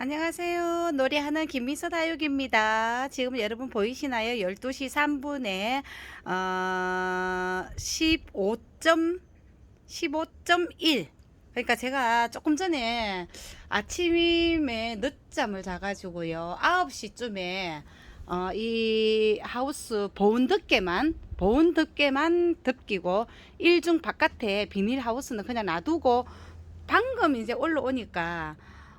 안녕하세요. 노래하는 김미서 다육입니다. 지금 여러분 보이시나요? 12시 3분에 어, 15. 15.1 그러니까 제가 조금 전에 아침에 늦잠을 자가지고요. 9시쯤에 어, 이 하우스 보온 덮개만 보온 덮개만 덮기고 일중 바깥에 비닐 하우스는 그냥 놔두고 방금 이제 올라오니까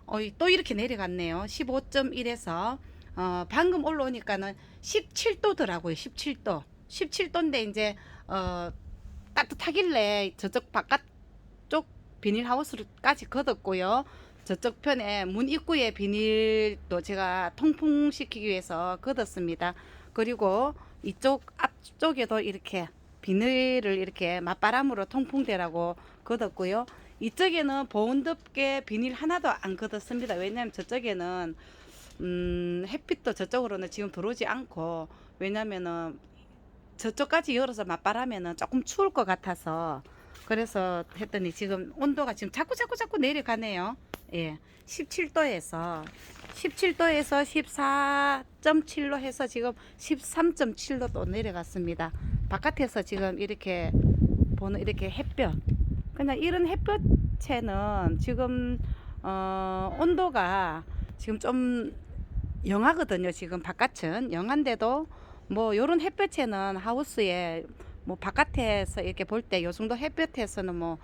어, 또 이렇게 내려갔네요. 15.1에서 어, 방금 올라오니까는 17도더라고요. 17도. 17도인데 이제 어, 따뜻하길래 저쪽 바깥쪽 비닐하우스까지 걷었고요. 저쪽 편에 문 입구에 비닐도 제가 통풍시키기 위해서 걷었습니다. 그리고 이쪽 앞쪽에도 이렇게 비닐을 이렇게 맞바람으로 통풍되라고 걷었고요. 이쪽에는 보온 덮개 비닐 하나도 안 걷었습니다. 왜냐하면 저쪽에는 음, 햇빛도 저쪽으로는 지금 들어오지 않고 왜냐면은 저쪽까지 열어서 맞바라면은 조금 추울 것 같아서 그래서 했더니 지금 온도가 지금 자꾸 자꾸 자꾸 내려가네요. 예. 17도에서 17도에서 14.7로 해서 지금 13.7로 또 내려갔습니다. 바깥에서 지금 이렇게 보는 이렇게 햇볕 그냥 이런 햇볕 에는 지금 어, 온도가 지금 좀 영하거든요. 지금 바깥은 영한데도 뭐 요런 햇볕에는 하우스에 뭐 바깥에서 이렇게 볼 때 요 정도 햇볕에서는 뭐,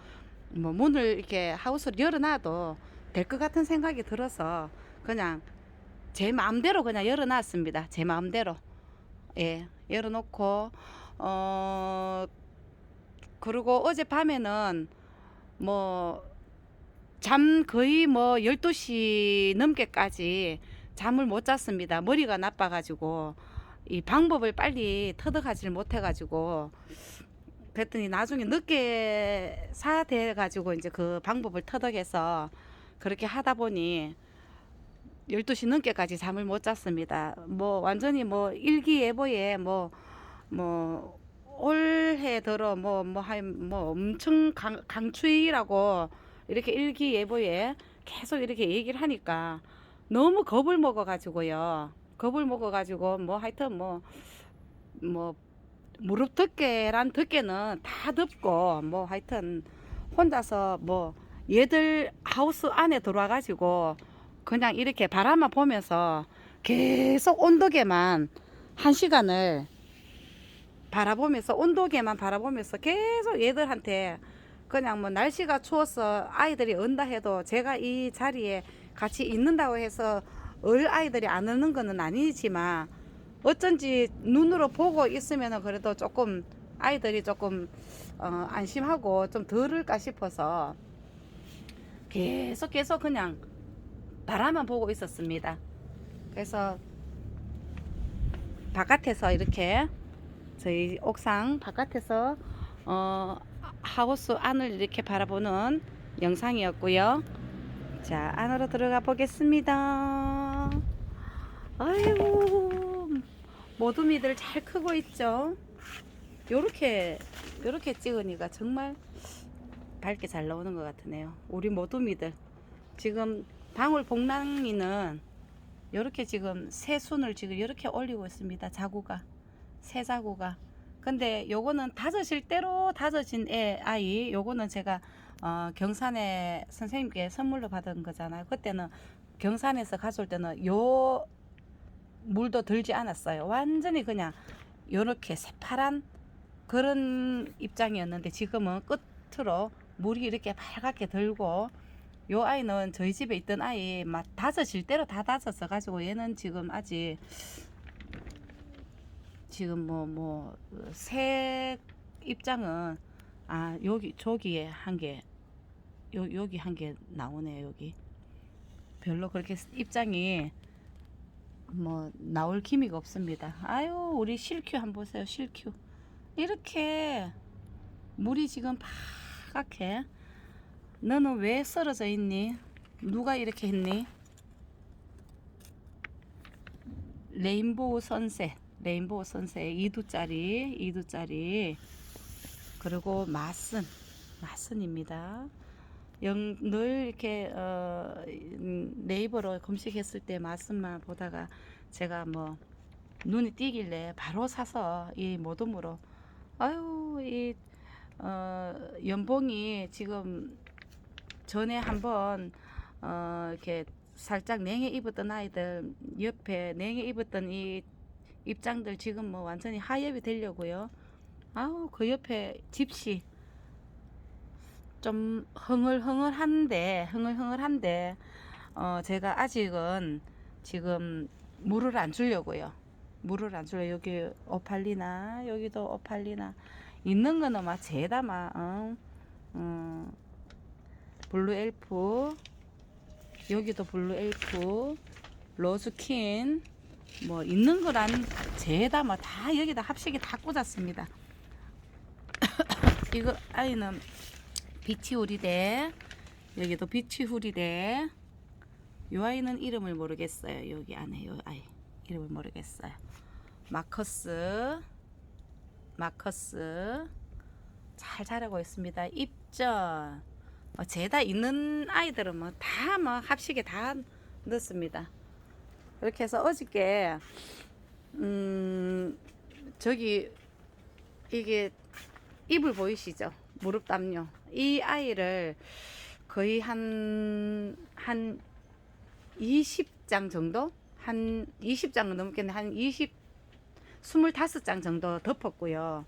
뭐 문을 이렇게 하우스를 열어놔도 될 것 같은 생각이 들어서 그냥 제 마음대로 그냥 열어놨습니다. 제 마음대로 예 열어놓고 어 그리고 어제 밤에는 뭐 잠 거의 뭐 12시 넘게까지 잠을 못 잤습니다. 머리가 나빠 가지고 이 방법을 빨리 터득하지를 못해 가지고 그랬더니 나중에 늦게 사돼 가지고 이제 그 방법을 터득해서 그렇게 하다 보니 12시 넘게까지 잠을 못 잤습니다. 뭐 완전히 뭐 일기예보에 뭐뭐 올해 들어 뭐 뭐한뭐 엄청 강, 강추위라고 이렇게 일기예보에 계속 이렇게 얘기를 하니까 너무 겁을 먹어 가지고요. 겁을 먹어 가지고 뭐 하여튼 뭐뭐 무릎 덮개란 덮개는 다 덮고 뭐 하여튼 혼자서 뭐 얘들 하우스 안에 들어와 가지고 그냥 이렇게 바람만 보면서 계속 온도계만 한 시간을 바라보면서 온도계만 바라보면서 계속 얘들한테 그냥 뭐 날씨가 추워서 아이들이 언다 해도 제가 이 자리에 같이 있는다고 해서 얼 아이들이 안 오는 거는 아니지만 어쩐지 눈으로 보고 있으면 그래도 조금 아이들이 조금 어, 안심하고 좀 덜을까 싶어서 계속 계속 그냥 바라만 보고 있었습니다. 그래서 바깥에서 이렇게 저희 옥상 바깥에서 어, 하우스 안을 이렇게 바라보는 영상이었고요. 자, 안으로 들어가 보겠습니다. 아이고, 모두미들 잘 크고 있죠? 요렇게, 요렇게 찍으니까 정말 밝게 잘 나오는 것 같으네요. 우리 모두미들. 지금 방울 복랑이는 요렇게 지금 새 순을 지금 이렇게 올리고 있습니다. 자구가. 새 자구가. 근데 요거는 다젖일 대로 다젖인 애 아이 요거는 제가 어, 경산에 선생님께 선물로 받은 거잖아요. 그때는 경산에서 가져올 때는 요 물도 들지 않았어요. 완전히 그냥 요렇게 새파란 그런 입장이었는데 지금은 끝으로 물이 이렇게 빨갛게 들고 요 아이는 저희 집에 있던 아이 막 다젖일 대로 다 다젖어 가지고 얘는 지금 아직 지금 뭐뭐새 입장은 아 여기 저기에 한개요 여기 한 개 나오네요 여기. 별로 그렇게 입장이 뭐 나올 기미가 없습니다. 아유 우리 실큐 한번 보세요 실큐. 이렇게 물이 지금 파랗게 너는 왜 쓰러져 있니? 누가 이렇게 했니? 레인보우 선셋 레인보우 선셋 2두짜리 2두짜리. 그리고 마슨 마슨입니다. 영, 늘 이렇게 어, 음, 네이버로 검색했을 때 말씀만 보다가 제가 뭐 눈이 띄길래 바로 사서 이 모둠으로 아유 이 어, 연봉이 지금 전에 한번 어, 이렇게 살짝 냉해 입었던 아이들 옆에 냉해 입었던 이 입장들 지금 뭐 완전히 하엽이 되려고요. 아우 그 옆에 집시. 좀 흥얼흥얼한데 흥얼흥얼한데 어 제가 아직은 지금 물을 안 주려고요. 물을 안 주려 여기 오팔리나 여기도 오팔리나. 있는 거는 막 죄다 막 어, 어, 블루 엘프. 여기도 블루 엘프. 로즈킨 뭐 있는 거란 죄다 막다 여기다 합식이 다 꽂았습니다. 이거 아이는 비치 후리대 여기도 비치 후리대. 요 아이는 이름을 모르겠어요. 여기 안에 요 아이 이름을 모르겠어요. 마커스 마커스. 잘 자라고 있습니다. 입전. 뭐 죄다 있는 아이들은 뭐 다뭐 합식에 다 넣습니다 이렇게 해서 어저께 음 저기 이게 이불 보이시죠? 무릎 담요. 이 아이를 거의 한, 한 20장 정도? 한 20장 넘겠네. 한 20, 25장 정도 덮었고요.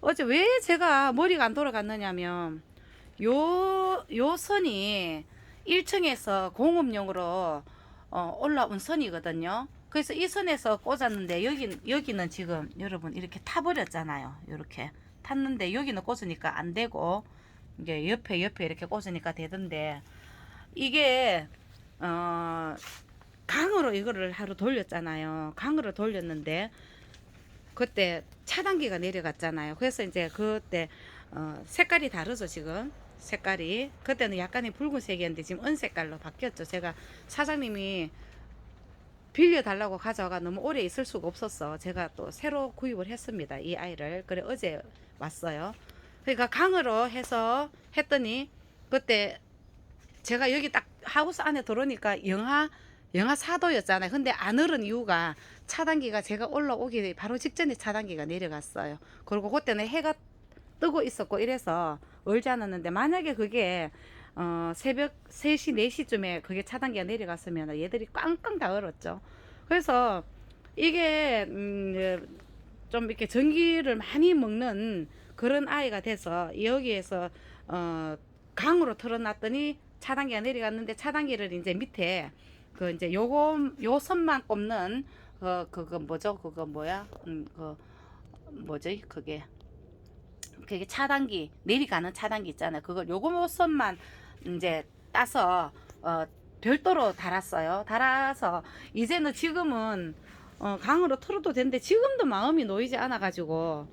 어제 왜 제가 머리가 안 돌아갔느냐면, 요, 요 선이 1층에서 공업용으로 어, 올라온 선이거든요. 그래서 이 선에서 꽂았는데, 여기, 여기는 지금 여러분 이렇게 타버렸잖아요. 이렇게. 탔는데 여기는 꽂으니까 안 되고 이게 옆에 옆에 이렇게 꽂으니까 되던데 이게 어 강으로 이거를 하루 돌렸잖아요. 강으로 돌렸는데 그때 차단기가 내려갔잖아요. 그래서 이제 그때 어 색깔이 다르죠 지금 색깔이 그때는 약간의 붉은색이었는데 지금 은색깔로 바뀌었죠. 제가 사장님이 빌려달라고 가져가 너무 오래 있을 수가 없었어. 제가 또 새로 구입을 했습니다. 이 아이를. 그래 어제 왔어요. 그러니까 강으로 해서 했더니 그때 제가 여기 딱 하우스 안에 들어오니까 영하 영하 4도였잖아요. 근데 안 흐른 이유가 차단기가 제가 올라오기 바로 직전에 차단기가 내려갔어요. 그리고 그때는 해가 뜨고 있었고 이래서 얼지 않았는데 만약에 그게 어, 새벽 3시, 4시쯤에 그게 차단기가 내려갔으면 얘들이 꽝꽝 다 얼었죠. 그래서 이게, 음, 좀 이렇게 전기를 많이 먹는 그런 아이가 돼서 여기에서, 어, 강으로 틀어놨더니 차단기가 내려갔는데 차단기를 이제 밑에 그 이제 요거, 요 선만 꼽는, 어, 그거 뭐죠? 그거 뭐야? 음, 그, 뭐지? 그게. 그게 차단기 내리가는 차단기 있잖아요. 그걸 요거 선만 이제 따서 어 별도로 달았어요. 달아서 이제는 지금은 어 강으로 틀어도 되는데 지금도 마음이 놓이지 않아 가지고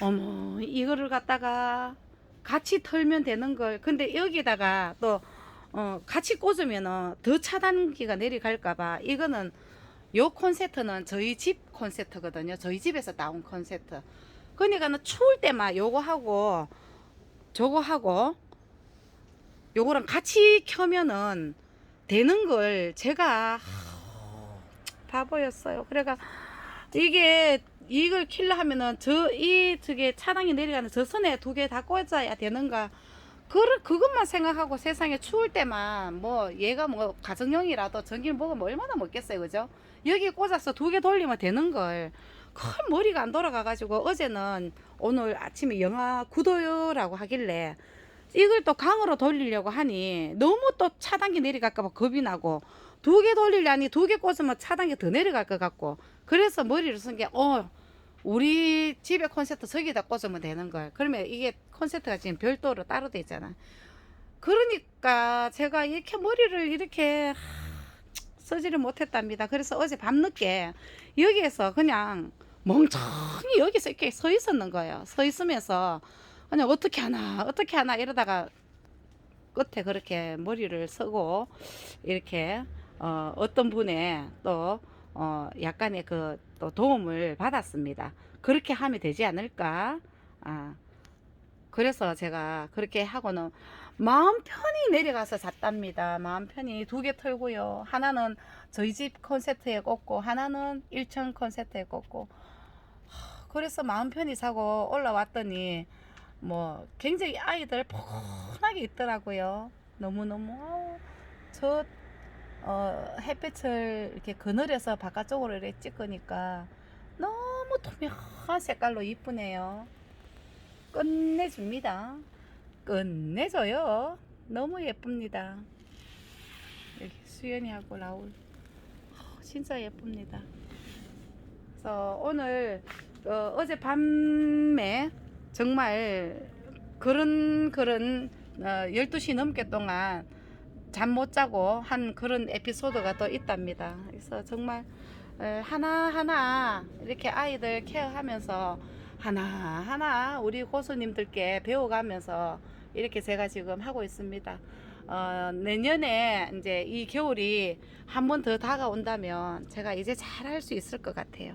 어머 이거를 갖다가 같이 털면 되는 걸 근데 여기다가 또 어 같이 꽂으면은 더 차단기가 내려갈까봐 이거는 요 콘센트는 저희 집 콘센트거든요. 저희 집에서 나온 콘센트. 그러니까는 추울 때만 요거 하고 저거 하고 요거랑 같이 켜면은 되는 걸 제가 바보였어요. 그래가 이게 이걸 킬러 하면은 저 이 저게 차량이 내려가는 저 선에 두 개 다 꽂아야 되는가? 그 그것만 생각하고 세상에 추울 때만 뭐 얘가 뭐 가정용이라도 전기를 먹으면 얼마나 먹겠어요, 그죠? 여기 꽂아서 두 개 돌리면 되는 걸. 큰 머리가 안 돌아가가지고 어제는 오늘 아침에 영하 9도요라고 하길래 이걸 또 강으로 돌리려고 하니 너무 또 차단기 내려갈까봐 겁이 나고 두 개 돌리려니 두 개 꽂으면 차단기 더 내려갈 것 같고 그래서 머리를 쓴 게 어 우리 집에 콘센트 저기다 꽂으면 되는 걸 그러면 이게 콘센트가 지금 별도로 따로 돼 있잖아. 그러니까 제가 이렇게 머리를 이렇게 쓰지를 못했답니다. 그래서 어제 밤늦게 여기에서 그냥 멍청히 여기서 이렇게 서 있었는 거예요 서 있으면서 그냥 어떻게 하나 어떻게 하나 이러다가 끝에 그렇게 머리를 쓰고 이렇게 어, 어떤 분의 또 어, 약간의 그 또 도움을 받았습니다. 그렇게 하면 되지 않을까? 아, 그래서 제가 그렇게 하고는 마음 편히 내려가서 잤답니다. 마음 편히 두 개 털고요. 하나는 저희 집 콘센트에 꽂고 하나는 1층 콘센트에 꽂고 하, 그래서 마음 편히 자고 올라왔더니 뭐 굉장히 아이들 포근하게 있더라고요. 너무너무 저 어, 햇빛을 이렇게 그늘에서 바깥쪽으로 이렇게 찍으니까 너무 투명한 색깔로 이쁘네요. 끝내줍니다. 끝내줘요. 너무 예쁩니다. 여기 수연이하고 라울. 어, 진짜 예쁩니다. 그래서 오늘 어, 제 밤에 정말 그런 그런 어, 12시 넘게 동안 잠 못 자고 한 그런 에피소드가 또 있답니다. 그래서 정말 에, 하나하나 이렇게 아이들 케어하면서 하나하나 우리 고수님들께 배워가면서 이렇게 제가 지금 하고 있습니다. 어, 내년에 이제 이 겨울이 한 번 더 다가온다면 제가 이제 잘 할 수 있을 것 같아요.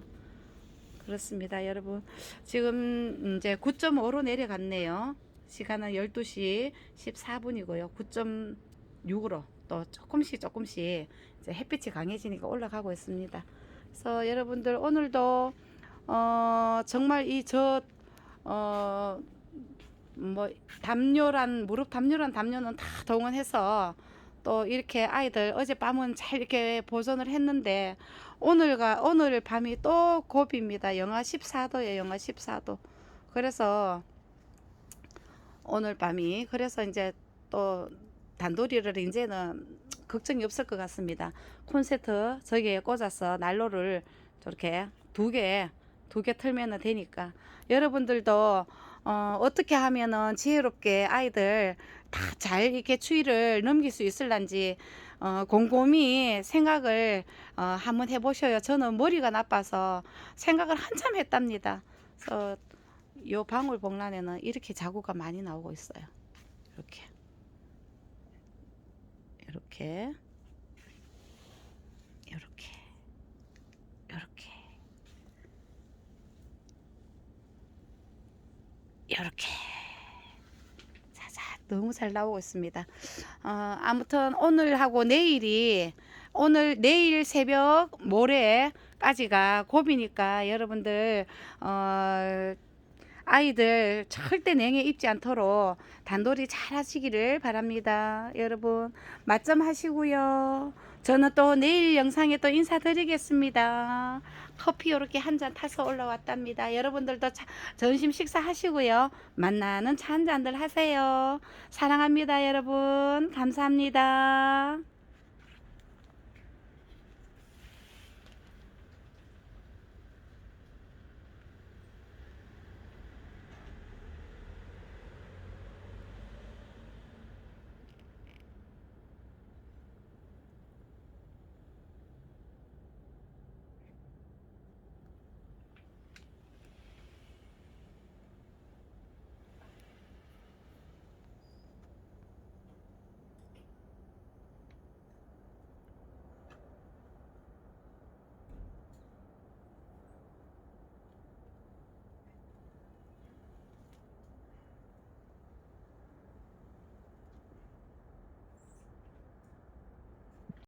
그렇습니다, 여러분. 지금 이제 9.5로 내려갔네요. 시간은 12시 14분이고요. 9.6으로 또 조금씩 조금씩 이제 햇빛이 강해지니까 올라가고 있습니다. 그래서 여러분들 오늘도 어 정말 이저 어뭐 담요란 무릎 담요란 담요는 다 동원해서 또 이렇게 아이들 어젯밤은 잘 이렇게 보존을 했는데 오늘과 오늘 밤이 또 고비입니다. 영하 14도예요. 영하 14도. 그래서 오늘 밤이 그래서 이제 또 단도리를 이제는 걱정이 없을 것 같습니다. 콘센트 저기에 꽂아서 난로를 저렇게 두 개, 두 개 틀면 되니까 여러분들도 어, 어떻게 하면은 지혜롭게 아이들 다 잘 이렇게 추위를 넘길 수 있을란지 어, 곰곰이 생각을 어, 한번 해보셔요. 저는 머리가 나빠서 생각을 한참 했답니다. 그래서 요 방울 복란에는 이렇게 자구가 많이 나오고 있어요. 이렇게. 이렇게. 이렇게. 이렇게. 자자, 너무 잘 나오고 있습니다. 어, 아무튼 오늘하고 내일이 오늘 내일 새벽 모레까지가 고비니까 여러분들 어, 아이들 절대 냉해 입지 않도록 단돌이 잘 하시기를 바랍니다. 여러분 맛점 하시고요. 저는 또 내일 영상에 또 인사드리겠습니다. 커피 이렇게 한 잔 타서 올라왔답니다. 여러분들도 차- 점심 식사 하시고요. 만나는 차 한 잔들 하세요. 사랑합니다, 여러분. 감사합니다.